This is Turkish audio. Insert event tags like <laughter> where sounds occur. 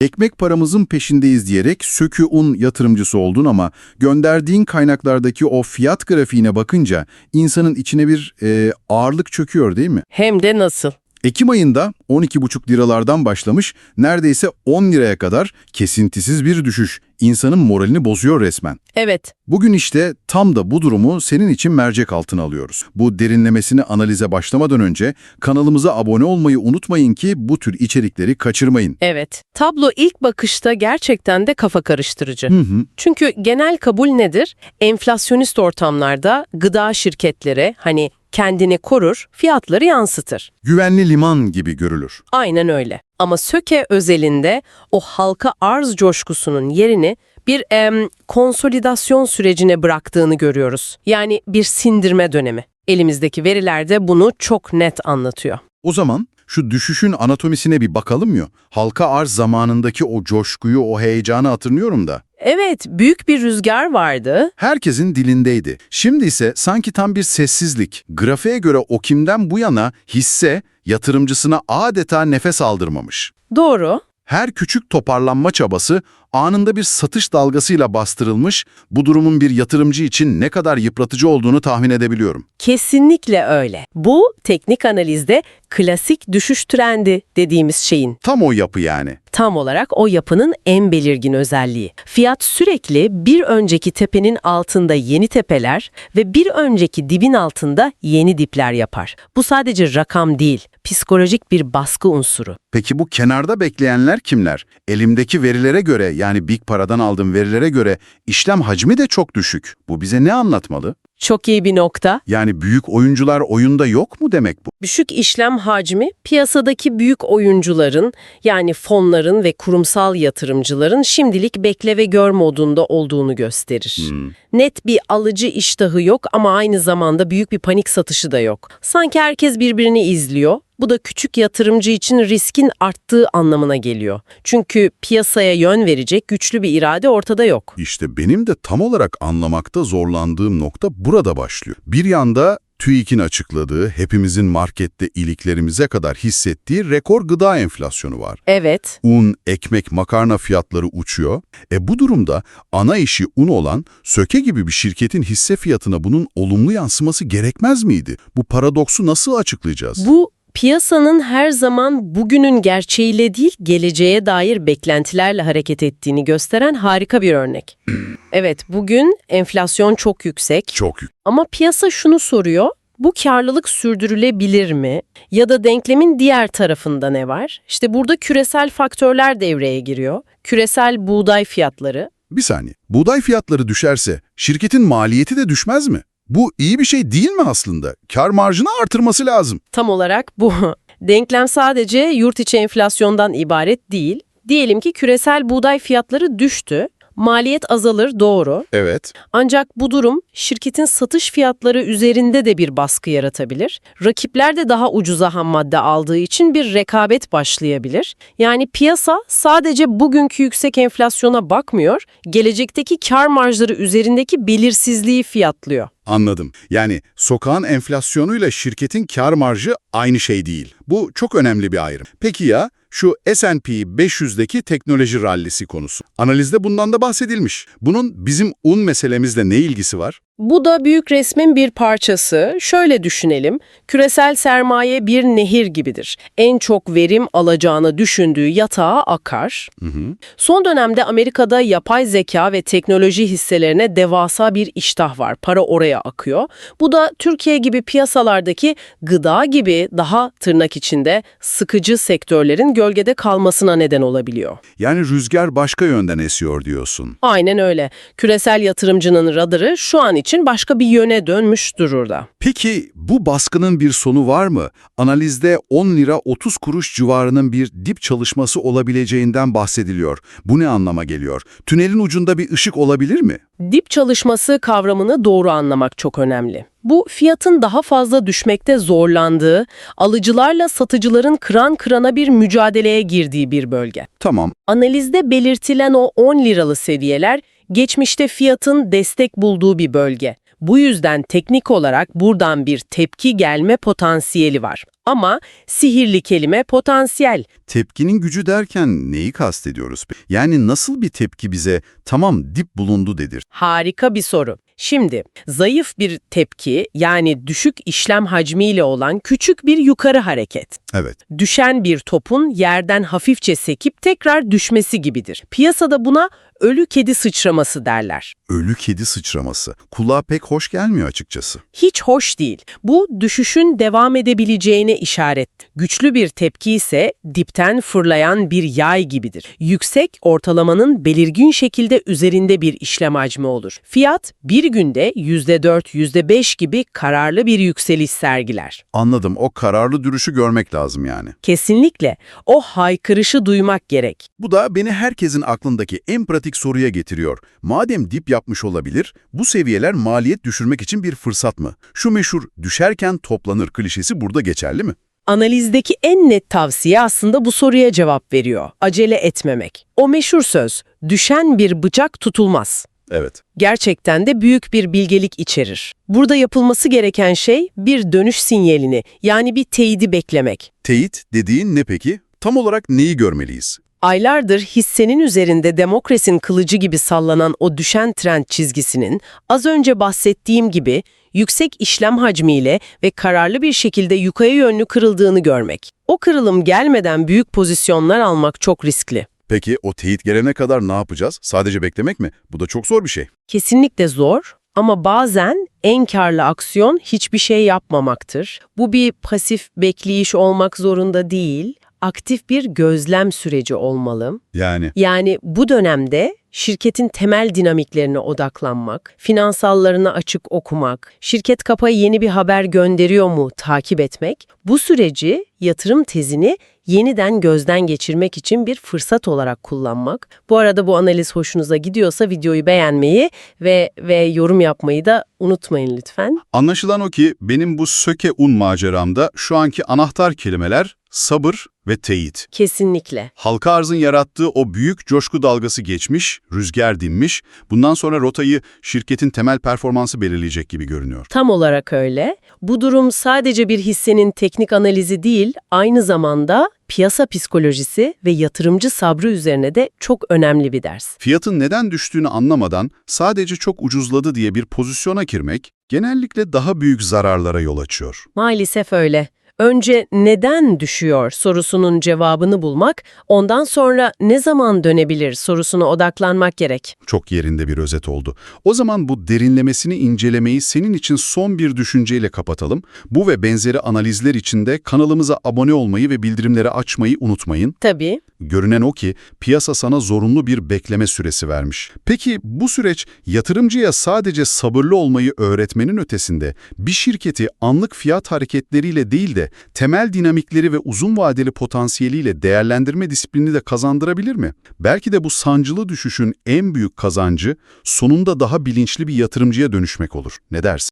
Ekmek paramızın peşindeyiz diyerek sökü un yatırımcısı oldun ama gönderdiğin kaynaklardaki o fiyat grafiğine bakınca insanın içine bir e, ağırlık çöküyor değil mi? Hem de nasıl? Ekim ayında 12,5 liralardan başlamış neredeyse 10 liraya kadar kesintisiz bir düşüş. İnsanın moralini bozuyor resmen. Evet, Bugün işte tam da bu durumu senin için mercek altına alıyoruz. Bu derinlemesine analize başlamadan önce kanalımıza abone olmayı unutmayın ki bu tür içerikleri kaçırmayın. evet. Tablo ilk bakışta gerçekten de kafa karıştırıcı. Hı hı. Çünkü genel kabul nedir? Enflasyonist ortamlarda gıda şirketleri hani kendini korur, fiyatları yansıtır. Güvenli liman gibi görülür. Aynen öyle. Ama Söke özelinde o halka arz coşkusunun yerini bir em, konsolidasyon sürecine bıraktığını görüyoruz. Yani bir sindirme dönemi. Elimizdeki veriler de bunu çok net anlatıyor. O zaman şu düşüşün anatomisine bir bakalım mı? Halka arz zamanındaki o coşkuyu, o heyecanı hatırlıyorum da. Evet, büyük bir rüzgar vardı. Herkesin dilindeydi. Şimdi ise sanki tam bir sessizlik. Grafiğe göre o kimden bu yana hisse yatırımcısına adeta nefes aldırmamış. Doğru. Her küçük toparlanma çabası anında bir satış dalgasıyla bastırılmış, bu durumun bir yatırımcı için ne kadar yıpratıcı olduğunu tahmin edebiliyorum. Kesinlikle öyle. Bu teknik analizde klasik düşüş trendi dediğimiz şeyin Tam o yapı yani. tam olarak o yapının en belirgin özelliği. Fiyat sürekli bir önceki tepenin altında yeni tepeler ve bir önceki dibin altında yeni dipler yapar. Bu sadece rakam değil, psikolojik bir baskı unsuru. Peki bu kenarda bekleyenler kimler? Elimdeki verilere göre yani Big Para'dan aldığım verilere göre işlem hacmi de çok düşük. Bu bize ne anlatmalı? Çok iyi bir nokta. Yani büyük oyuncular oyunda yok mu demek bu? Düşük işlem hacmi piyasadaki büyük oyuncuların yani fonların ve kurumsal yatırımcıların şimdilik bekle ve gör modunda olduğunu gösterir. Net bir alıcı iştahı yok ama aynı zamanda büyük bir panik satışı da yok. Sanki herkes birbirini izliyor. Bu da küçük yatırımcı için riskin arttığı anlamına geliyor. Çünkü piyasaya yön verecek güçlü bir irade ortada yok. İşte benim de tam olarak anlamakta zorlandığım nokta burada başlıyor. Bir yanda TÜİK'in açıkladığı, hepimizin markette iliklerimize kadar hissettiği rekor gıda enflasyonu var. Evet, Un, ekmek, makarna fiyatları uçuyor. E bu durumda ana işi un olan Söke gibi bir şirketin hisse fiyatına bunun olumlu yansıması gerekmez miydi? Bu paradoksu nasıl açıklayacağız? Bu piyasanın her zaman bugünün gerçeğiyle değil, geleceğe dair beklentilerle hareket ettiğini gösteren harika bir örnek. <clears throat> evet, bugün enflasyon çok yüksek Çok yük. ama piyasa şunu soruyor. Bu karlılık sürdürülebilir mi? Ya da denklemin diğer tarafında ne var? İşte burada küresel faktörler devreye giriyor. Küresel buğday fiyatları, Bir saniye. Buğday fiyatları düşerse şirketin maliyeti de düşmez mi? Bu iyi bir şey değil mi aslında? Kar marjını artırması lazım. Tam olarak bu. <laughs> Denklem sadece yurt içi enflasyondan ibaret değil. Diyelim ki küresel buğday fiyatları düştü. Maliyet azalır doğru. Evet. Ancak bu durum şirketin satış fiyatları üzerinde de bir baskı yaratabilir. Rakipler de daha ucuza ham madde aldığı için bir rekabet başlayabilir. Yani piyasa sadece bugünkü yüksek enflasyona bakmıyor, gelecekteki kar marjları üzerindeki belirsizliği fiyatlıyor. Anladım. Yani sokağın enflasyonuyla şirketin kar marjı aynı şey değil. Bu çok önemli bir ayrım. Peki ya şu S&P 500'deki teknoloji rallisi konusu. Analizde bundan da bahsedilmiş. Bunun bizim un meselemizle ne ilgisi var? Bu da büyük resmin bir parçası. Şöyle düşünelim, küresel sermaye bir nehir gibidir. En çok verim alacağını düşündüğü yatağa akar. Son dönemde Amerika'da yapay zeka ve teknoloji hisselerine devasa bir iştah var. Para oraya akıyor. Bu da Türkiye gibi piyasalardaki gıda gibi daha tırnak içinde sıkıcı sektörlerin gölgede kalmasına neden olabiliyor. Yani rüzgar başka yönden esiyor diyorsun. Aynen öyle. Küresel yatırımcının radarı şu an için başka bir yöne dönmüş dururda. Peki bu baskının bir sonu var mı? Analizde 10 lira 30 kuruş civarının bir dip çalışması olabileceğinden bahsediliyor. Bu ne anlama geliyor? Tünelin ucunda bir ışık olabilir mi? Dip çalışması kavramını doğru anlamak çok önemli. Bu fiyatın daha fazla düşmekte zorlandığı, alıcılarla satıcıların kıran kırana bir mücadeleye girdiği bir bölge. Tamam. Analizde belirtilen o 10 liralı seviyeler geçmişte fiyatın destek bulduğu bir bölge. Bu yüzden teknik olarak buradan bir tepki gelme potansiyeli var. Ama sihirli kelime potansiyel. Tepkinin gücü derken neyi kastediyoruz? Yani nasıl bir tepki bize tamam dip bulundu dedir? Harika bir soru. Şimdi zayıf bir tepki yani düşük işlem hacmiyle olan küçük bir yukarı hareket. Evet. Düşen bir topun yerden hafifçe sekip tekrar düşmesi gibidir. Piyasada buna ölü kedi sıçraması derler. Ölü kedi sıçraması. Kulağa pek hoş gelmiyor açıkçası. Hiç hoş değil. Bu düşüşün devam edebileceğine işaret. Güçlü bir tepki ise dipten fırlayan bir yay gibidir. Yüksek ortalamanın belirgin şekilde üzerinde bir işlem hacmi olur. Fiyat bir günde %4, %5 gibi kararlı bir yükseliş sergiler. Anladım. O kararlı duruşu görmek lazım yani. Kesinlikle o haykırışı duymak gerek. Bu da beni herkesin aklındaki en pratik soruya getiriyor. Madem dip yapmış olabilir, bu seviyeler maliyet düşürmek için bir fırsat mı? Şu meşhur düşerken toplanır klişesi burada geçerli mi? Analizdeki en net tavsiye aslında bu soruya cevap veriyor. Acele etmemek. O meşhur söz, düşen bir bıçak tutulmaz. Evet. gerçekten de büyük bir bilgelik içerir. Burada yapılması gereken şey bir dönüş sinyalini yani bir teyidi beklemek. Teyit dediğin ne peki? Tam olarak neyi görmeliyiz? Aylardır hissenin üzerinde demokrasinin kılıcı gibi sallanan o düşen trend çizgisinin az önce bahsettiğim gibi yüksek işlem hacmiyle ve kararlı bir şekilde yukarı yönlü kırıldığını görmek. O kırılım gelmeden büyük pozisyonlar almak çok riskli. Peki o teyit gelene kadar ne yapacağız? Sadece beklemek mi? Bu da çok zor bir şey. Kesinlikle zor ama bazen en karlı aksiyon hiçbir şey yapmamaktır. Bu bir pasif bekleyiş olmak zorunda değil, aktif bir gözlem süreci olmalı. Yani Yani bu dönemde şirketin temel dinamiklerine odaklanmak, finansallarını açık okumak, şirket kapaya yeni bir haber gönderiyor mu takip etmek, bu süreci yatırım tezini yeniden gözden geçirmek için bir fırsat olarak kullanmak. Bu arada bu analiz hoşunuza gidiyorsa videoyu beğenmeyi ve ve yorum yapmayı da unutmayın lütfen. anlaşılan o ki benim bu söke un maceramda şu anki anahtar kelimeler sabır ve teyit. Kesinlikle. Halka arzın yarattığı o büyük coşku dalgası geçmiş, rüzgar dinmiş. Bundan sonra rotayı şirketin temel performansı belirleyecek gibi görünüyor. Tam olarak öyle. Bu durum sadece bir hissenin teknik analizi değil, aynı zamanda piyasa psikolojisi ve yatırımcı sabrı üzerine de çok önemli bir ders. Fiyatın neden düştüğünü anlamadan sadece çok ucuzladı diye bir pozisyona girmek genellikle daha büyük zararlara yol açıyor. Maalesef öyle. Önce neden düşüyor sorusunun cevabını bulmak, ondan sonra ne zaman dönebilir sorusuna odaklanmak gerek. Çok yerinde bir özet oldu. O zaman bu derinlemesini incelemeyi senin için son bir düşünceyle kapatalım. Bu ve benzeri analizler için de kanalımıza abone olmayı ve bildirimleri açmayı unutmayın. Tabii, Görünen o ki piyasa sana zorunlu bir bekleme süresi vermiş. Peki bu süreç yatırımcıya sadece sabırlı olmayı öğretmenin ötesinde bir şirketi anlık fiyat hareketleriyle değil de temel dinamikleri ve uzun vadeli potansiyeliyle değerlendirme disiplini de kazandırabilir mi? Belki de bu sancılı düşüşün en büyük kazancı sonunda daha bilinçli bir yatırımcıya dönüşmek olur. Ne dersin?